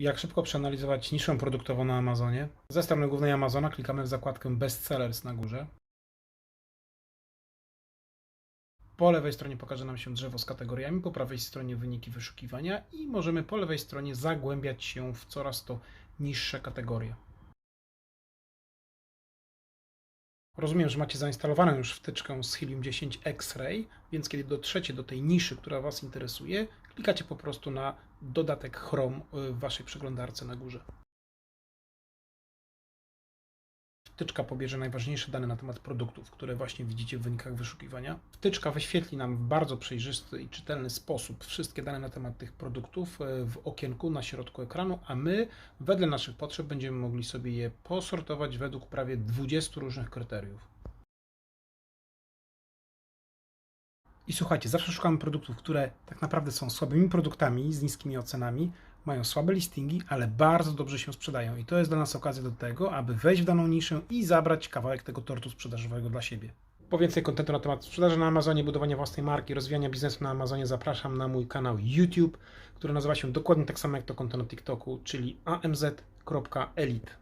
Jak szybko przeanalizować niszę produktową na Amazonie? Ze strony głównej Amazona klikamy w zakładkę Bestsellers na górze. Po lewej stronie pokaże nam się drzewo z kategoriami, po prawej stronie wyniki wyszukiwania i możemy po lewej stronie zagłębiać się w coraz to niższe kategorie. Rozumiem, że macie zainstalowaną już wtyczkę z Helium 10 X-Ray, więc kiedy dotrzecie do tej niszy, która Was interesuje, klikacie po prostu na dodatek Chrome w Waszej przeglądarce na górze. Wtyczka pobierze najważniejsze dane na temat produktów, które właśnie widzicie w wynikach wyszukiwania. Wtyczka wyświetli nam w bardzo przejrzysty i czytelny sposób wszystkie dane na temat tych produktów e, w okienku na środku ekranu, a my wedle naszych potrzeb będziemy mogli sobie je posortować według prawie 20 różnych kryteriów. I słuchajcie, zawsze szukamy produktów, które tak naprawdę są słabymi produktami z niskimi ocenami, mają słabe listingi, ale bardzo dobrze się sprzedają. I to jest dla nas okazja do tego, aby wejść w daną niszę i zabrać kawałek tego tortu sprzedażowego dla siebie. Po więcej kontentu na temat sprzedaży na Amazonie, budowania własnej marki, rozwijania biznesu na Amazonie zapraszam na mój kanał YouTube, który nazywa się dokładnie tak samo jak to konto na TikToku, czyli amz.elite.